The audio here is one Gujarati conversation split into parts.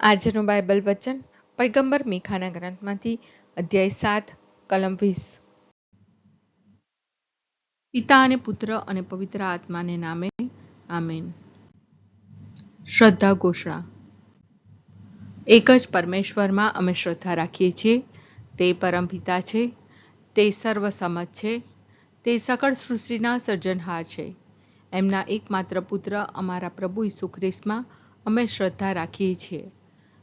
આજનું બાઇબલ વચન પૈગંબર મીખાના ગ્રંથમાંથી અધ્યાય સાત, કલમ વીસ. પિતા અને પુત્ર અને પવિત્ર આત્માને નામે, આમેન. શ્રદ્ધા ઘોષણા. એક જ પરમેશ્વરમાં અમે શ્રદ્ધા રાખીએ છીએ, તે પરમ પિતા છે, તે સર્વસમજ છે, તે સકળ સૃષ્ટિના સર્જનહાર છે. એમના એકમાત્ર પુત્ર અમારા પ્રભુ ઈસુ ખ્રિસ્તમાં અમે શ્રદ્ધા રાખીએ છીએ.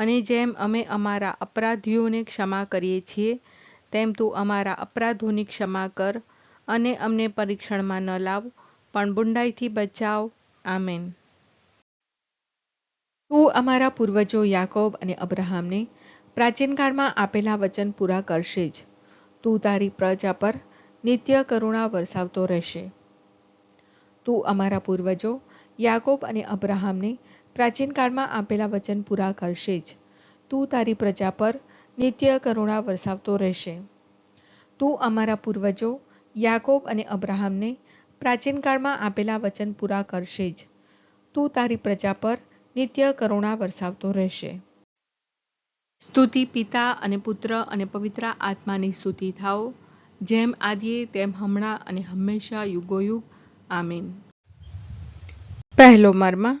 અને જેમ અમે અમારા અપરાધીઓને ક્ષમા કરીએ છીએ, તેમ તું અમારા અપરાધોની ક્ષમા કર અને અમને પરીક્ષણમાં ન લાવ, પણ બુંડાઈથી બચાવ. આમેન. તું અમારા પૂર્વજો યાકોબ અને અબ્રાહામને પ્રાચીન કાળમાં આપેલા વચન પૂરા કરશે જ. તું તારી પ્રજા પર નિત્ય કરુણા વરસાવતો રહેશે. તું અમારા પૂર્વજો યાકોબ અને અબ્રાહામને પ્રાચીન કાળમાં આપેલા વચન પૂરા કરશે જ. તું તારી પ્રજા પર નિત્ય કરુણા વરસાવતો રહેશે. તું અમારા પૂર્વજો, યાકોબ અને અબ્રાહમને પ્રાચીન કાળમાં આપેલા વચન પૂરા કરશે જ. તું તારી પ્રજા પર નિત્ય કરુણા વરસાવતો રહેશે. સ્તુતિ પિતા અને પુત્ર અને પવિત્ર આત્માની સ્તુતિ થાઓ. જેમ આદિએ, તેમ હમણાં અને હંમેશા યુગોયુગ. આમીન. પહેલો મર્મ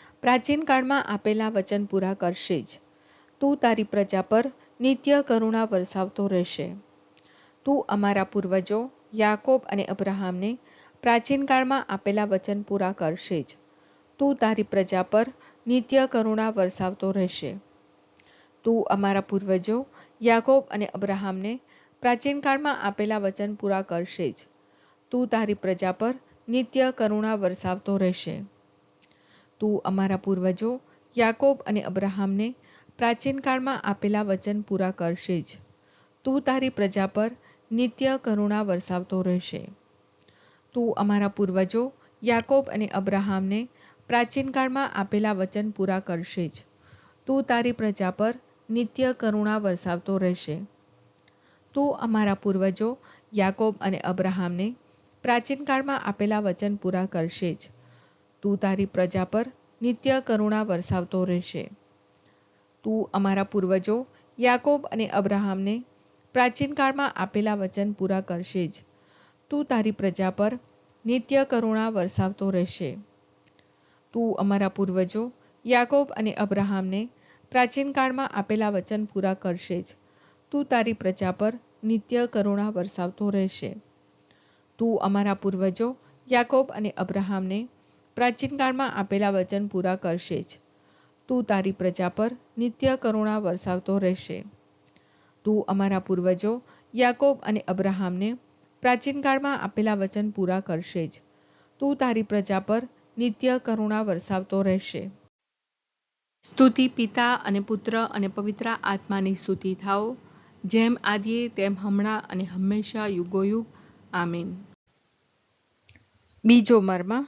પ્રાચીન કાળમાં આપેલા વચન પૂરા કરશે જ. તું તારી પ્રજા પર નિત્ય કરુણા વરસાવતો રહેશે. તું અમારા પૂર્વજો યાકોબ અને અબ્રાહામને પ્રાચીન કાળમાં આપેલા વચન પૂરા કરશે જ. તું તારી પ્રજા પર નિત્ય કરુણા વરસાવતો રહેશે. તું અમારા પૂર્વજો યાકોબ અને અબ્રાહામને પ્રાચીન કાળમાં આપેલા વચન પૂરા કરશે જ. તું તારી પ્રજા પર નિત્ય કરુણા વરસાવતો રહેશે. તું અમારા પૂર્વજો યાકોબ અને અબ્રાહામને પ્રાચીન કાળમાં આપેલા વચન પૂરા કરશે જ. તું તારી પ્રજા પર નિત્ય કરુણા વરસાવતો રહેશે. તું અમારા પૂર્વજો યાકોબ અને અબ્રાહામને પ્રાચીન કાળમાં આપેલા વચન પૂરા કરશે જ. તું તારી પ્રજા પર નિત્ય કરુણા વરસાવતો રહેશે. તું અમારા પૂર્વજો યાકોબ અને અબ્રાહામને પ્રાચીન કાળમાં આપેલા વચન પૂરા કરશે જ. તું તારી પ્રજા પર નિત્ય કરુણા વરસાવતો રહેશે. તું અમારા પૂર્વજો યાકોબ અને અબ્રાહમને પ્રાચીન કાળમાં આપેલા વચન પૂરા કરશે જ. તું તારી પ્રજા પર નિત્ય કરુણા વરસાવતો રહેશે. તું અમારા પૂર્વજો યાકોબ અને અબ્રાહામને પ્રાચીન કાળમાં આપેલા વચન પૂરા કરશે જ. તું તારી પ્રજા પર નિત્ય કરુણા વરસાવતો રહેશે. તું અમારા પૂર્વજો યાકોબ અને અબ્રાહામને પ્રાચીન આપેલા વચન પૂરા કરશે જ. તું તારી પ્રજા પર નિત્ય કરુણા વરસાવતો રહેશે. તું અમારા પૂર્વજો યાકોબ અને અબ્રાહામને પ્રાચીન આપેલા વચન પૂરા કરશે જ. તું તારી પ્રજા પર નિત્ય કરુણા વરસાવતો રહેશે. સ્તુતિ પિતા અને પુત્ર અને પવિત્ર આત્માની સ્તુતિ થાઓ. જેમ આદિએ, તેમ હમણાં અને હંમેશા યુગોયુગ. આમીન. બીજો મર્મ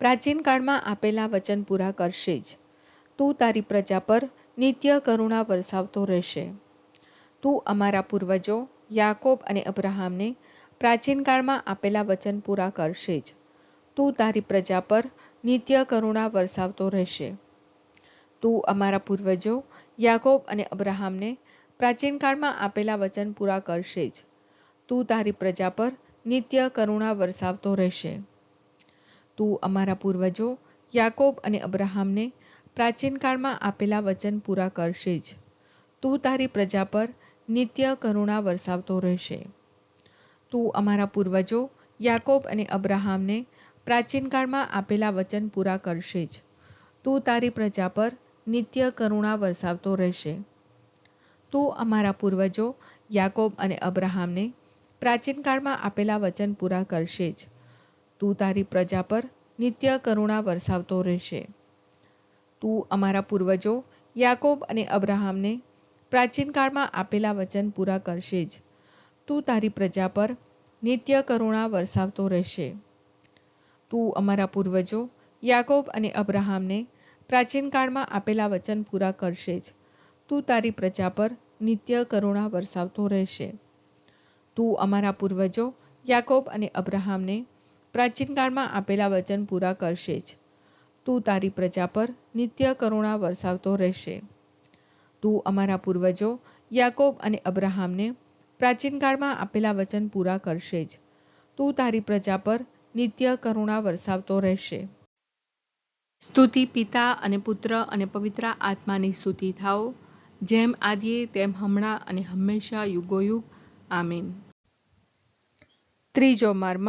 પ્રાચીન કાળમાં આપેલા વચન પૂરા કરશે જ. તું તારી પ્રજા પર નિત્ય કરુણા વરસાવતો રહેશે. તું અમારા પૂર્વજો યાકોબ અને અબ્રાહામને પ્રાચીન કાળમાં આપેલા વચન પૂરા કરશે જ. તું તારી પ્રજા પર નિત્ય કરુણા વરસાવતો રહેશે. તું અમારા પૂર્વજો યાકોબ અને અબ્રાહામને પ્રાચીન કાળમાં આપેલા વચન પૂરા કરશે જ. તું તારી પ્રજા પર નિત્ય કરુણા વરસાવતો રહેશે. તું અમારા પૂર્વજો યાકોબ અને અબ્રાહામને પ્રાચીન કાળમાં આપેલા વચન પૂરા કરશે જ. તું તારી પ્રજા પર નિત્ય કરુણા વરસાવતો રહેશે. તું અમારા પૂર્વજો યાકોબ અને અબ્રાહામને પ્રાચીન કાળમાં આપેલા વચન પૂરા કરશે જ. તું તારી પ્રજા પર નિત્ય કરુણા વરસાવતો રહેશે. તું અમારા પૂર્વજો યાકોબ અને અબ્રાહામને પ્રાચીન કાળમાં આપેલા વચન પૂરા કરશે જ. તું તારી પ્રજા પર નિત્ય કરુણા વરસાવતો રહેશે. તું અમારા પૂર્વજો યાકોબ અને અબ્રાહામને પ્રાચીન કાળમાં આપેલા વચન પૂરા કરશે જ. તું તારી પ્રજા પર નિત્ય કરુણા વરસાવતો રહેશે. તું અમારા પૂર્વજો યાકોબ અને અબ્રાહામને પ્રાચીન કાળમાં આપેલા વચન પૂરા કરશે જ. તું તારી પ્રજા પર નિત્ય કરુણા વરસાવતો રહેશે. તું અમારા પૂર્વજો યાકોબ અને અબ્રાહામને પ્રાચીન કાળમાં આપેલા વચન પૂરા કરશે જ. તું તારી પ્રજા પર નિત્ય કરુણા વરસાવતો રહેશે. તું અમારા પૂર્વજો યાકોબ અને અબ્રાહામને પ્રાચીન કાળમાં આપેલા વચન પૂરા કરશે જ. તું તારી પ્રજા પર નિત્ય કરુણા વરસાવતો રહેશે. સ્તુતિ પિતા અને પુત્ર અને પવિત્ર આત્માની સ્તુતિ થાઓ. જેમ આદિએ, તેમ હમણાં અને હંમેશા યુગોયુગ. આમીન. ત્રીજો મર્મ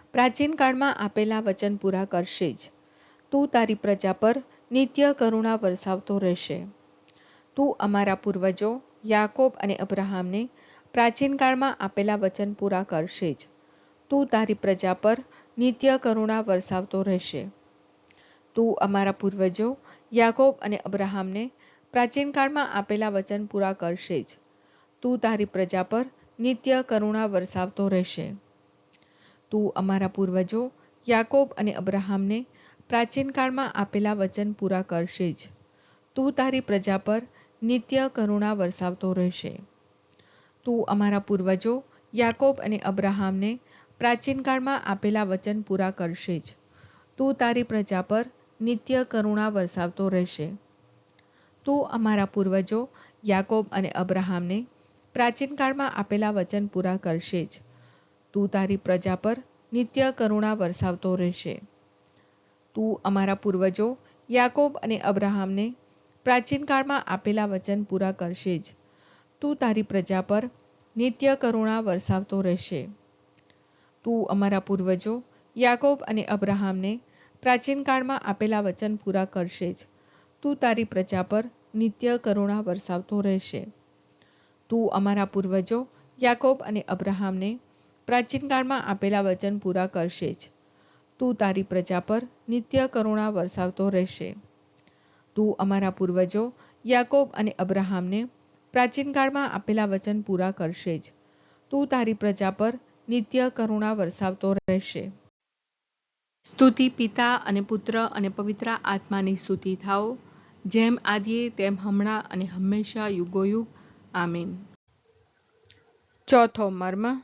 પ્રાચીન કાળમાં આપેલા વચન પૂરા કરશે જ. તું તારી પ્રજા પર નિત્ય કરુણા વરસાવતો રહેશે. તું અમારા પૂર્વજો યાકોબ અને અબ્રાહામને પ્રાચીન કાળમાં આપેલા વચન પૂરા કરશે જ. તું તારી પ્રજા પર નિત્ય કરુણા વરસાવતો રહેશે. તું અમારા પૂર્વજો યાકોબ અને અબ્રાહામને પ્રાચીન કાળમાં આપેલા વચન પૂરા કરશે જ. તું તારી પ્રજા પર નિત્ય કરુણા વરસાવતો રહેશે. તું અમારા પૂર્વજો, યાકોબ અને અબ્રાહામને પ્રાચીન કાળમાં આપેલા વચન પૂરા કરશે જ. તું તારી પ્રજા પર નિત્ય કરુણા વરસાવતો રહેશે. તું અમારા પૂર્વજો, યાકોબ અને અબ્રાહામને પ્રાચીન કાળમાં આપેલા વચન પૂરા કરશે જ. તું તારી પ્રજા પર નિત્ય કરુણા વરસાવતો રહેશે. તું અમારા પૂર્વજો, યાકોબ અને અબ્રાહામને પ્રાચીન કાળમાં આપેલા વચન પૂરા કરશે જ. તું તારી પ્રજા પર નિત્ય કરુણા વરસાવતો રહેશે. તું અમારા પૂર્વજો યાકોબ અને અબ્રાહામને પ્રાચીન કાળમાં આપેલા વચન પૂરા કરશે જ. તું તારી પ્રજા પર નિત્ય કરુણા વરસાવતો રહેશે. તું અમારા પૂર્વજો યાકોબ અને અબ્રાહામને પ્રાચીન કાળમાં આપેલા વચન પૂરા કરશે જ. તું તારી પ્રજા પર નિત્ય કરુણા વરસાવતો રહેશે. તું અમારા પૂર્વજો યાકોબ અને અબ્રાહામને પ્રાચીન આપેલા વચન પૂરા કરશે જ. તું તારી પ્રજા પર નિત્ય કરુણા વરસાવતો રહેશે. તું અમારા પૂર્વજો યાકોબ અને અબ્રાહામને પ્રાચીન આપેલા વચન પૂરા કરશે જ. તું તારી પ્રજા પર નિત્ય કરુણા વરસાવતો રહેશે. સ્તુતિ પિતા અને પુત્ર અને પવિત્ર આત્માની સ્તુતિ થાઓ, જેમ આદિએ તેમ હમણાં અને હંમેશા યુગોયુગ. આમીન. ચોથો મર્મ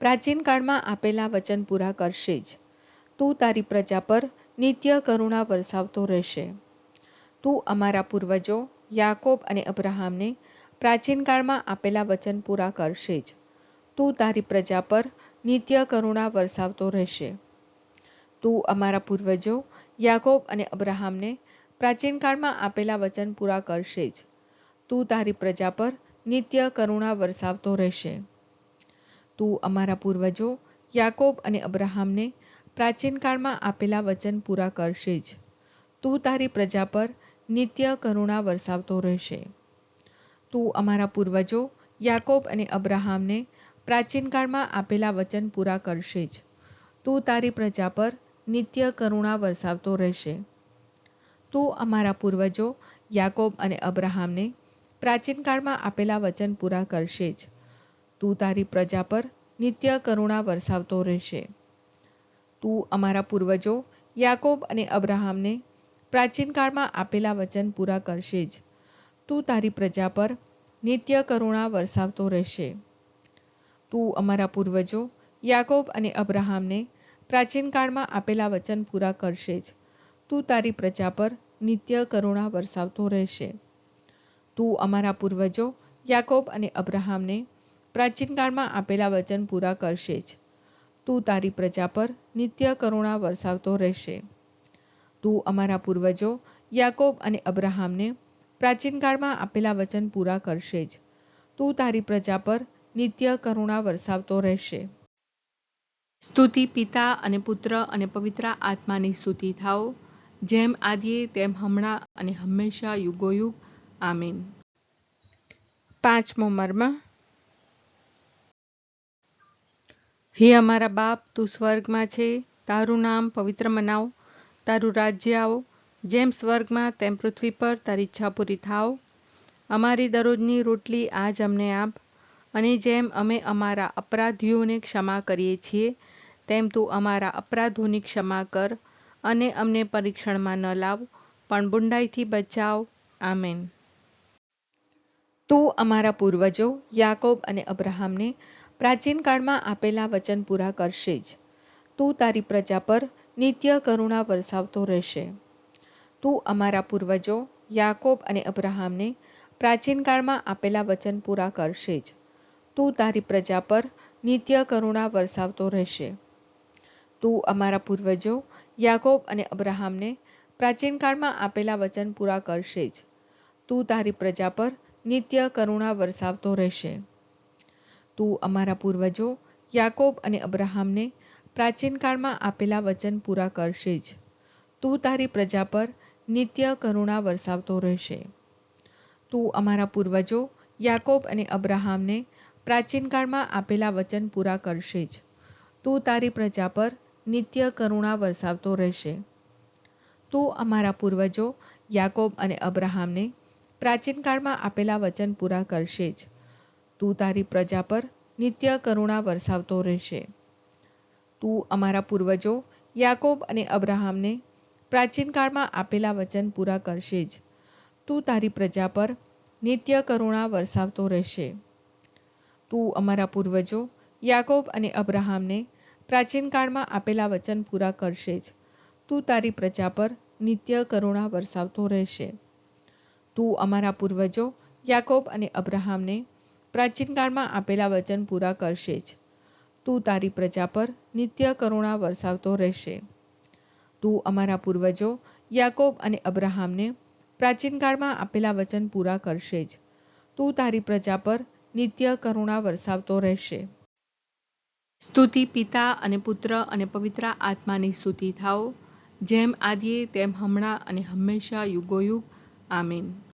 પ્રાચીન કાળમાં આપેલા વચન પૂરા કરશે જ. તું તારી પ્રજા પર નિત્ય કરુણા વરસાવતો રહેશે. તું અમારા પૂર્વજો યાકોબ અને અબ્રાહામને પ્રાચીન કાળમાં આપેલા વચન પૂરા કરશે જ. તું તારી પ્રજા પર નિત્ય કરુણા વરસાવતો રહેશે. તું અમારા પૂર્વજો યાકોબ અને અબ્રાહામને પ્રાચીન કાળમાં આપેલા વચન પૂરા કરશે જ. તું તારી પ્રજા પર નિત્ય કરુણા વરસાવતો રહેશે. તું અમારા પૂર્વજો, યાકોબ અને અબ્રાહામને પ્રાચીન કાળમાં આપેલા વચન પૂરા કરશે જ. તું તારી પ્રજા પર નિત્ય કરુણા વરસાવતો રહેશે. તું અમારા પૂર્વજો, યાકોબ અને અબ્રાહામને પ્રાચીન કાળમાં આપેલા વચન પૂરા કરશે જ. તું તારી પ્રજા પર નિત્ય કરુણા વરસાવતો રહેશે. તું અમારા પૂર્વજો, યાકોબ અને અબ્રાહામને પ્રાચીન કાળમાં આપેલા વચન પૂરા કરશે જ. તું તારી પ્રજા પર નિત્ય કરુણા વરસાવતો રહેશે. તું અમારા પૂર્વજો યાકોબ અને અબ્રાહામને પ્રાચીન કાળમાં આપેલા વચન પૂરા કરશે જ. તું તારી પ્રજા પર નિત્ય કરુણા વરસાવતો રહેશે. તું અમારા પૂર્વજો યાકોબ અને અબ્રાહામને પ્રાચીન કાળમાં આપેલા વચન પૂરા કરશે જ. તું તારી પ્રજા પર નિત્ય કરુણા વરસાવતો રહેશે. તું અમારા પૂર્વજો યાકોબ અને અબ્રાહામને પ્રાચીન કાળમાં આપેલા વચન પૂરા કરશે જ. તું તારી પ્રજા પર નિત્ય કરુણા વરસાવતો રહેશે. તું અમારા પૂર્વજો યાકોબ અને અબ્રાહામને પ્રાચીન કાળમાં આપેલા વચન પૂરા કરશે જ. તું તારી પ્રજા પર નિત્ય કરુણા વરસાવતો રહેશે. સ્તુતિ પિતા અને પુત્ર અને પવિત્ર આત્માની સ્તુતિ થાઓ, જેમ આદિએ તેમ હમણાં અને હંમેશા યુગોયુગ. આમીન. પાંચમો મર્મ. હે અમારા બાપ, તું સ્વર્ગમાં છે, તારું નામ પવિત્ર મનાવો, તારું રાજ્ય આવો, જેમ સ્વર્ગમાં તેમ પૃથ્વી પર તારી ઈચ્છા પૂરી થાવ અમારી દરરોજની રોટલી આજ અમને આપ, અને જેમ અમે અમારા અપરાધીઓને ક્ષમા કરીએ છીએ, તેમ તું અમારા અપરાધોની ક્ષમા કર, અને અમને પરીક્ષણમાં ન લાવ, પણ બુંડાઈથી બચાવ. આમેન. તું અમારા પૂર્વજો, યાકોબ અને અબ્રાહામને પ્રાચીન કાળમાં આપેલા વચન પૂરા કરશે જ. તું તારી પ્રજા પર નિત્ય કરુણા વરસાવતો રહેશે. તું અમારા પૂર્વજો યાકોબ અને અબ્રાહામને પ્રાચીન કાળમાં આપેલા વચન પૂરા કરશે જ. તું તારી પ્રજા પર નિત્ય કરુણા વરસાવતો રહેશે. તું અમારા પૂર્વજો યાકોબ અને અબ્રાહામને પ્રાચીન કાળમાં આપેલા વચન પૂરા કરશે જ. તું તારી પ્રજા પર નિત્ય કરુણા વરસાવતો રહેશે. તું અમારા પૂર્વજો, યાકોબ અને અબ્રાહામને પ્રાચીન કાળમાં આપેલા વચન પૂરા કરશે જ. તું તારી પ્રજા પર નિત્ય કરુણા વરસાવતો રહેશે. તું અમારા પૂર્વજો, યાકોબ અને અબ્રાહામને પ્રાચીન કાળમાં આપેલા વચન પૂરા કરશે જ. તું તારી પ્રજા પર નિત્ય કરુણા વરસાવતો રહેશે. તું અમારા પૂર્વજો, યાકોબ અને અબ્રાહામને પ્રાચીન કાળમાં આપેલા વચન પૂરા કરશે જ. તું તારી પ્રજા પર નિત્ય કરુણા વરસાવતો રહેશે. તું અમારા પૂર્વજો યાકોબ અને અબ્રાહામને પ્રાચીનકાળમાં આપેલા વચન પૂરા કરશે જ. તું તારી પ્રજા પર નિત્ય કરુણા વરસાવતો રહેશે. તું અમારા પૂર્વજો યાકોબ અને અબ્રાહામને પ્રાચીનકાળમાં આપેલા વચન પૂરા કરશે જ. તું તારી પ્રજા પર નિત્ય કરુણા વરસાવતો રહેશે. તું અમારા પૂર્વજો યાકોબ અને અબ્રાહામને પ્રાચીન કાળમાં આપેલા વચન પૂરા કરશે જ. તું તારી પ્રજા પર નિત્ય કરુણા વરસાવતો રહેશે. તું અમારા પૂર્વજો યાકોબ અને અબ્રાહામને પ્રાચીન કાળમાં આપેલા વચન પૂરા કરશે જ. તું તારી પ્રજા પર નિત્ય કરુણા વરસાવતો રહેશે. સ્તુતિ પિતા અને પુત્ર અને પવિત્ર આત્માની સ્તુતિ થાઓ, જેમ આદિએ તેમ હમણાં અને હંમેશા યુગોયુગ. આમીન.